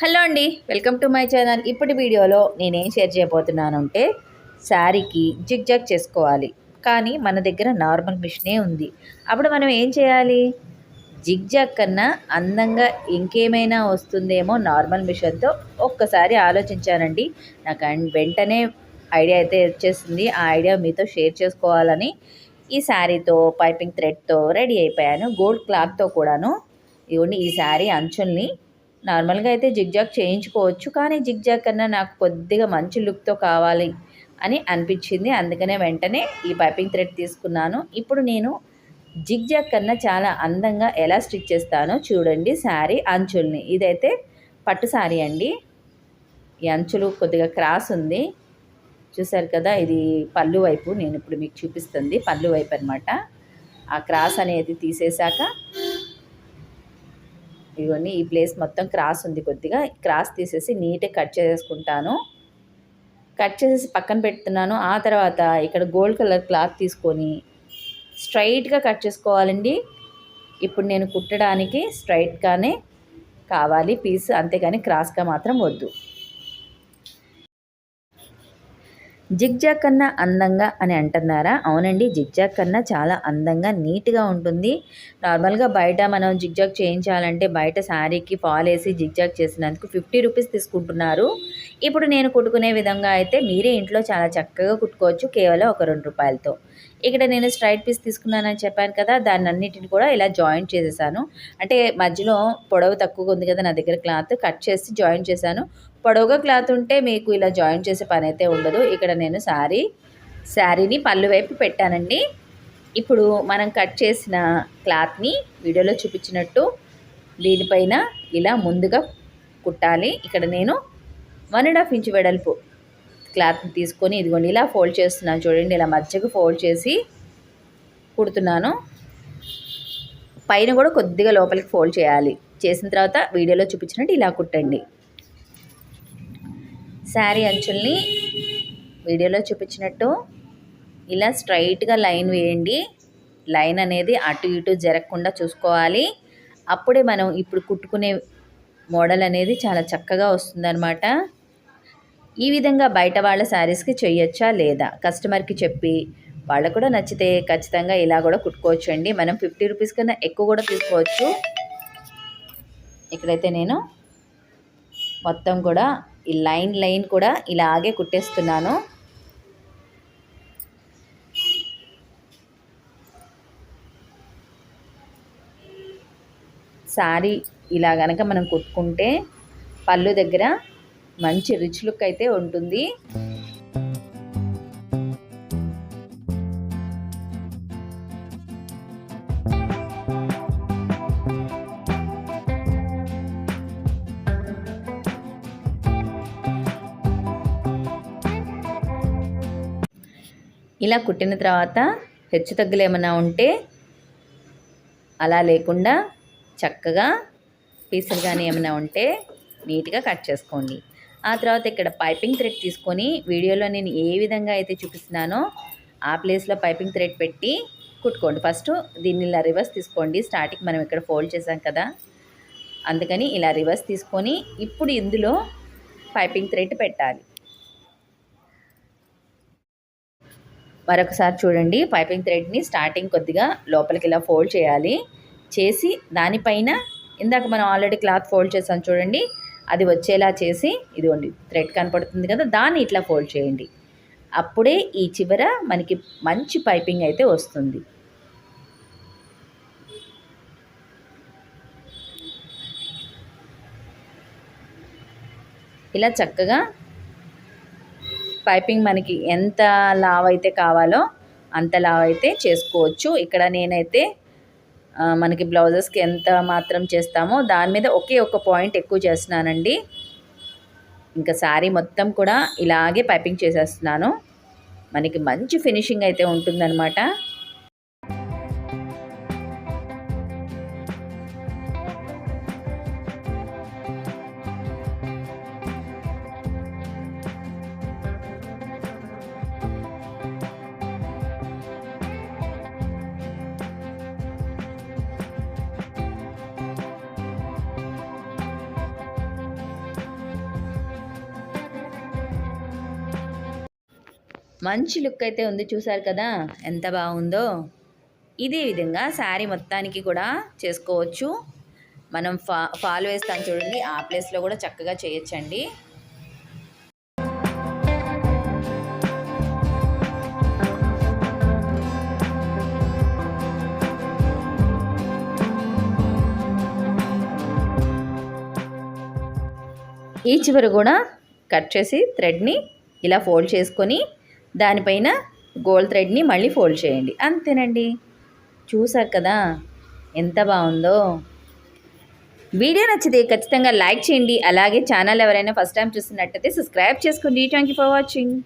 Hello అండి. Welcome to my channel. ఇప్పటి వీడియోలో నేనేం షేర్ చేయబోతున్నాను అంటే శారీకి జిగ్ జాగ్ చేసుకోవాలి. కానీ మన దగ్గర నార్మల్ మిషనే ఉంది. అప్పుడు మనం ఏం చేయాలి? జిగ్ జాగ్ కన్నా అందంగా ఇంకేమైనా వస్తుందేమో నార్మల్ మిషన్తో ఒక్కసారి ఆలోచించానండి. నాకు వెంటనే ఐడియా అయితే వచ్చేసింది. ఆ ఐడియా మీతో షేర్ చేసుకోవాలని ఈ శారీతో పైపింగ్ థ్రెడ్తో రెడీ అయిపోయాను. గోల్డ్ క్లాత్తో కూడాను. ఇవన్నీ ఈ శారీ అంచుల్ని నార్మల్గా అయితే జిగ్జాగ్ చేయించుకోవచ్చు కానీ జిగ్జాగ్ కన్నా నాకు కొద్దిగా మంచి లుక్తో కావాలి అని అనిపించింది. అందుకనే వెంటనే ఈ పైపింగ్ థ్రెడ్ తీసుకున్నాను. ఇప్పుడు నేను జిగ్జాగ్ కన్నా చాలా అందంగా ఎలా స్టిచ్ చేస్తానో చూడండి శారీ అంచుల్ని. ఇదైతే పట్టు శారీ అండి. ఈ అంచులు కొద్దిగా క్రాస్ ఉంది. చూసారు కదా ఇది పళ్ళు వైపు నేను ఇప్పుడు మీకు చూపిస్తుంది. పళ్ళు వైపు అనమాట ఆ క్రాస్ అనేది తీసేశాక ఇవన్నీ ఈ ప్లేస్ మొత్తం క్రాస్ ఉంది కొద్దిగా. క్రాస్ తీసేసి నీట్గా కట్ చేసుకుంటాను కట్ చేసేసి పక్కన పెడుతున్నాను. ఆ తర్వాత ఇక్కడ గోల్డ్ కలర్ క్లాత్ తీసుకొని స్ట్రైట్గా కట్ చేసుకోవాలండి. ఇప్పుడు నేను కుట్టడానికి స్ట్రైట్గానే కావాలి. పీస్ అంతేగాని క్రాస్గా మాత్రం వద్దు. జిగ్జాగ్ కన్నా అందంగా అని అంటున్నారా? అవునండి జిగ్జాగ్ కన్నా చాలా అందంగా నీట్గా ఉంటుంది. నార్మల్గా బయట మనం జిగ్జాగ్ చేయించాలంటే బయట శారీకి ఫాల్ వేసి జిగ్జాగ్ చేసినందుకు ఫిఫ్టీ రూపీస్ తీసుకుంటున్నారు. ఇప్పుడు నేను కుట్టుకునే విధంగా అయితే మీరే ఇంట్లో చాలా చక్కగా కుట్టుకోవచ్చు కేవలం ఒక రెండు రూపాయలతో. ఇక్కడ నేను స్ట్రైట్ పీస్ తీసుకున్నానని చెప్పాను కదా దాన్ని అన్నిటిని కూడా ఇలా జాయింట్ చేసేసాను. అంటే మధ్యలో పొడవు తక్కువగా ఉంది కదా నా దగ్గర క్లాత్ కట్ చేసి జాయింట్ చేశాను. పొడవుగా క్లాత్ ఉంటే మీకు ఇలా జాయింట్ చేసే పని అయితే ఉండదు. ఇక్కడ నేను శారీ శారీని పళ్ళు వైపు పెట్టానండి. ఇప్పుడు మనం కట్ చేసిన క్లాత్ని వీడియోలో చూపించినట్టు దీనిపైన ఇలా ముందుగా కుట్టాలి. ఇక్కడ నేను వన్ అండ్ హాఫ్ ఇంచ్ వెడల్పు క్లాత్ని తీసుకొని ఇదిగోండి ఇలా ఫోల్డ్ చేస్తున్నాను చూడండి ఇలా మధ్యకు ఫోల్డ్ చేసి కుడుతున్నాను. పైన కూడా కొద్దిగా లోపలికి ఫోల్డ్ చేయాలి. చేసిన తర్వాత వీడియోలో చూపించినట్టు ఇలా కుట్టండి. శారీ అంచుల్ని వీడియోలో చూపించినట్టు ఇలా స్ట్రైట్గా లైన్ వేయండి. లైన్ అనేది అటు ఇటు జరగకుండా చూసుకోవాలి. అప్పుడే మనం ఇప్పుడు కుట్టుకునే మోడల్ అనేది చాలా చక్కగా వస్తుందన్నమాట. ఈ విధంగా బయట వాళ్ళ శారీస్కి చేయొచ్చా లేదా? కస్టమర్కి చెప్పి వాళ్ళకు కూడా నచ్చితే ఖచ్చితంగా ఇలా కూడా కుట్టుకోవచ్చు అండి మనం ఫిఫ్టీ రూపీస్ కన్నా ఎక్కువ కూడా తీసుకోవచ్చు. ఇక్కడైతే నేను మొత్తం కూడా ఈ లైన్ లైన్ కూడా ఇలాగే కుట్టేస్తున్నాను. శారీ ఇలా గనక మనం కుట్టుకుంటే పళ్ళు దగ్గర మంచి రిచ్ లుక్ అయితే ఉంటుంది. ఇలా కుట్టిన తర్వాత హెచ్చు తగ్గులు ఏమైనా ఉంటే అలా లేకుండా చక్కగా పీసులు కానీ ఏమైనా ఉంటే నీట్గా కట్ చేసుకోండి. ఆ తర్వాత ఇక్కడ పైపింగ్ థ్రెడ్ తీసుకొని వీడియోలో నేను ఏ విధంగా అయితే చూపిస్తున్నానో ఆ ప్లేస్లో పైపింగ్ థ్రెడ్ పెట్టి కుట్టుకోండి. ఫస్ట్ దీన్ని ఇలా రివర్స్ తీసుకోండి. స్టార్టింగ్ మనం ఇక్కడ ఫోల్డ్ చేసాం కదా. అందుకని ఇలా రివర్స్ తీసుకొని ఇప్పుడు ఇందులో పైపింగ్ థ్రెడ్ పెట్టాలి. మరొకసారి చూడండి. పైపింగ్ థ్రెడ్ని స్టార్టింగ్ కొద్దిగా లోపలికి ఇలా ఫోల్డ్ చేయాలి. చేసి దానిపైన ఇందాక మనం ఆల్రెడీ క్లాత్ ఫోల్డ్ చేసాం చూడండి. అది వచ్చేలా చేసి ఇదిగోండి థ్రెడ్ కనపడుతుంది కదా దాన్ని ఇట్లా ఫోల్డ్ చేయండి. అప్పుడే ఈ చివర మనకి మంచి పైపింగ్ అయితే వస్తుంది. ఇలా చక్కగా పైపింగ్ మనకి ఎంత లావ్ అయితే కావాలో అంత లావ్ అయితే చేసుకోవచ్చు. ఇక్కడ నేనైతే మనకి బ్లౌజెస్కి ఎంత మాత్రం చేస్తామో దాని మీద ఒకే ఒక పాయింట్ ఎక్కువ చేస్తున్నానండి. ఇంకా శారీ మొత్తం కూడా ఇలాగే పైపింగ్ చేసేస్తున్నాను. మనకి మంచి ఫినిషింగ్ అయితే ఉంటుందన్నమాట. మంచి లుక్ అయితే ఉంది చూసారు కదా? ఎంత బాగుందో. ఇదే విధంగా శారీ మొత్తానికి కూడా చేసుకోవచ్చు. మనం ఫా ఫాల్ వేస్తాం చూడండి ఆ ప్లేస్లో కూడా చక్కగా చేయొచ్చండి. ఈ చివర కూడా కట్ చేసి థ్రెడ్ని ఇలా ఫోల్డ్ చేసుకొని దానిపైన గోల్డ్ థ్రెడ్ని మళ్ళీ ఫోల్డ్ చేయండి. అంతేనండి. చూసారు కదా? ఎంత బాగుందో. వీడియో నచ్చితే ఖచ్చితంగా లైక్ చేయండి. అలాగే ఛానల్ ఎవరైనా ఫస్ట్ టైం చూస్తున్నట్టయితే సబ్స్క్రైబ్ చేసుకోండి. Thank you for watching